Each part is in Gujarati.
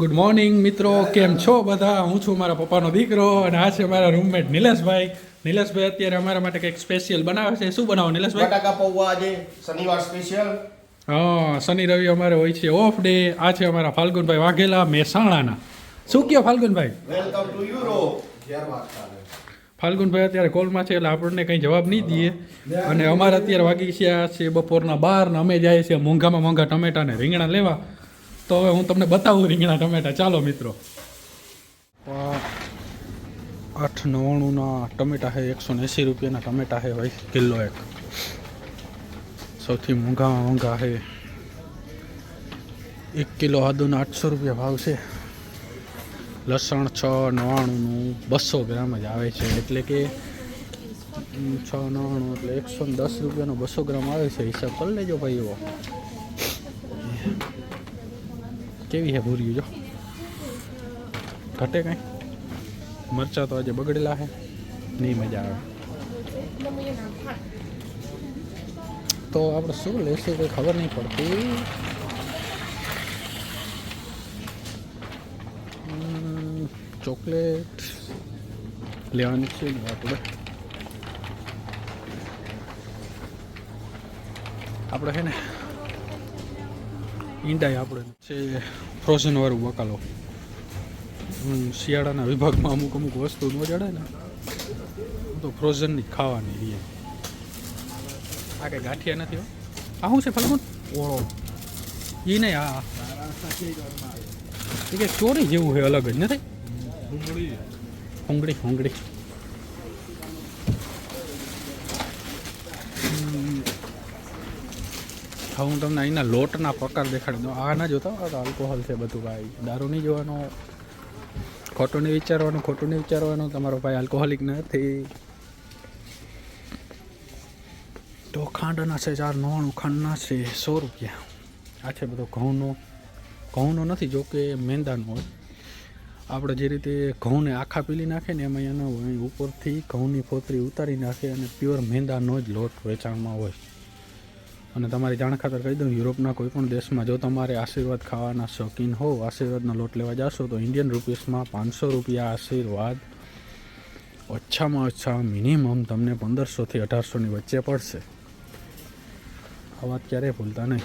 ગુડ મોર્નિંગ મિત્રો. કેમ છો બધા? હું છું મારા પપ્પાનો દીકરો અને આ છે મારા રૂમમેટ નિલેશભાઈ. નિલેશભાઈ અત્યારે અમારા માટે કંઈક સ્પેશિયલ બનાવે છે. શું બનાવો નિલેશભાઈ? બટાકા પૌવા આજે શનિવાર સ્પેશિયલ હા શનિ રવિ અમારે હોય છે ઓફ ડે આ છે અમારા ફાલ્ગુનભાઈ વાઘેલા મહેસાણાના. શું કહો Falgunbhai? Welcome to euro Falgunbhai અત્યારે કોલમાં છે એટલે આપણને કંઈ જવાબ નહીં દઈએ. અને અમારે અત્યારે વાગી છે આ છે બપોરના બાર ને અમે જાય છે મોંઘામાં મોંઘા ટમેટા ને રીંગણા લેવા. તો હવે હું તમને બતાવું રીંગણા ટમેટા. ચાલો મિત્રો. આઠ નવ્વાણુંના ટમેટા છે, એકસો એંસી રૂપિયાના ટમેટા છે ભાઈ, કિલો એક. સૌથી મોંઘામાં મોંઘા છે. એક કિલો આદુના આઠસો રૂપિયા ભાવ છે. લસણ છ નવ્વાણુંનું બસો ગ્રામ જ આવે છે. એટલે કે છ નવ્વાણું એટલે એકસો દસ રૂપિયાનો બસો ગ્રામ આવે છે. હિસાબ કરી લેજો ભાઈ એવો. કેવી છે ભૂરી જો? ઘટે કાંઈ? મરચા તો આજે બગડેલા છે. નહીં મજા આવે. તો આપણે શું લેશું કંઈ ખબર નહીં પડતી. ચોકલેટ લેવાની છે આપણે આપણે છે ને ઈંડાય આપણે. છે ફ્રોઝન વાળું બકાલો. શિયાળાના વિભાગમાં અમુક અમુક વસ્તુ ન જડે ને. તો ફ્રોઝનની ખાવાની રહીએ આ કંઈ ગાંઠિયા નથી હો? આ શું છે ફલગુન? ઓળો. એ નહીં આ એ કે ચોરી જેવું છે અલગ જ નથી? હોંગડી હમ. હવે હું તમને અહીંના લોટના પ્રકાર દેખાડી. દઉં આ ના જોતા આ તો આલ્કોહોલ છે બધું ભાઈ. દારૂ નહીં જોવાનો. ખોટું નહીં વિચારવાનું, ખોટું નહીં વિચારવાનું. તમારો ભાઈ આલ્કોહોલિક નથી. તો ખાંડના છે ચાર નવાણું ખાંડના છે સો રૂપિયા. આ છે બધો ઘઉંનો. ઘઉંનો નથી, જો કે મેંદાનો હોય. આપણે જે રીતે ઘઉંને આખા પીલી નાખે ને એમાં એનો ઉપરથી ઘઉંની ફોતરી ઉતારી નાખે અને પ્યોર મેંદાનો જ લોટ વેચાણમાં હોય. અને તમારી જાણ ખાતર કહી દઉં, યુરોપના કોઈ પણ દેશમાં જો તમારે આશીર્વાદ ખાવાના શોખીન હો આશીર્વાદનો લોટ લેવા જાશો, તો ઇન્ડિયન રૂપીસમાં પાંચસો રૂપિયા આશીર્વાદ ઓછામાં ઓછા મિનિમમ તમને પંદરસોથી અઢારસોની વચ્ચે પડશે. આ વાત ક્યારેય ભૂલતા નહીં.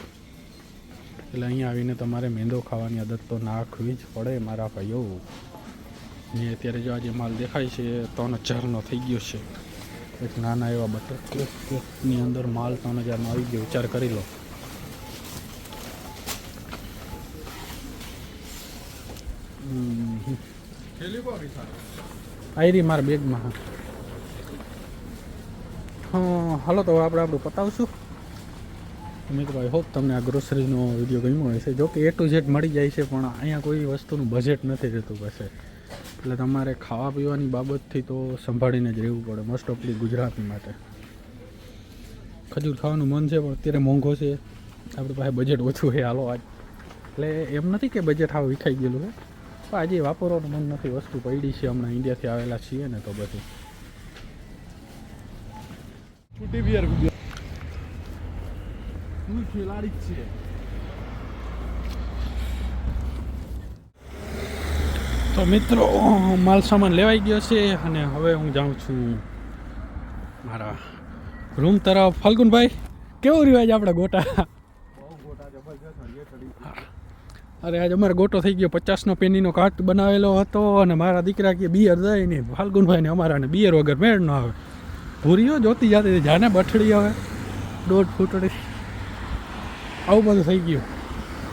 એટલે અહીંયા આવીને તમારે મેંદો ખાવાની આદત તો નાખવી જ પડે, મારા ભાઈઓ. ને અત્યારે જો આજે માલ દેખાય છે, ત્રણ હજારનો થઈ ગયો છે. એક નાના એવા બટર કેકની અંદર માલ ત્રણ હજારનો આવી ગયો. વિચાર કરી લો. આયરી મારા બેગમાં, હા. હાલો તો આપણે આપણું પતાવશું. મિત્રો આઈ હોપ તમને આ ગ્રોસરીનો વીડિયો ગમ્યો હશે. જો કે એ ટુ ઝેડ મળી જાય છે, પણ અહીંયા કોઈ વસ્તુનું બજેટ નથી રહેતું પાસે. એટલે તમારે ખાવા પીવાની બાબતથી તો સંભાળીને જ રહેવું પડે મોસ્ટ ઓફલી ગુજરાતી માટે. ખજૂર ખાવાનું મન છે પણ અત્યારે મોંઘો છે. આપણી પાસે બજેટ ઓછું છે હાલો આજ. એટલે એમ નથી કે બજેટ આવું વિખાઈ ગયેલું છે. પણ આજે વાપરવાનું મન નથી વસ્તુ પડી છે. હમણાં ઇન્ડિયાથી આવેલા છીએ ને તો બધું. જ છે. તો મિત્રો, માલ સામાન લેવાઈ ગયો છે અને હવે હું જાઉં છું મારા રૂમ તરફ. ફાલ્ગુનભાઈ, કેવો રિવાજ આપણે ગોટા? અરે, આજે અમારે ગોટો થઈ ગયો. પચાસનો પેનીનો કાટ બનાવેલો હતો અને મારા દીકરા કે બિયર જાય ને ફાલ્ગુનભાઈને અમારાને બિયર વગર મેળ ન આવે. ભૂરીઓ જોતી જાતી જાને બઠડી આવે દોઢ ફૂટડી. આવું બધું થઈ ગયું.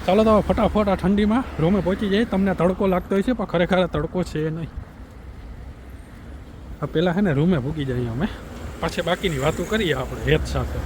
ચાલો તો ફટાફટ આ ઠંડીમાં રૂમે પહોંચી જાય તમને તડકો લાગતો હોય છે પણ ખરેખર તડકો છે નહીં. આ પહેલાં છે ને રૂમે ભૂગી જઈએ અમે. પાછી બાકીની વાતો કરીએ આપણે હેત સાથે.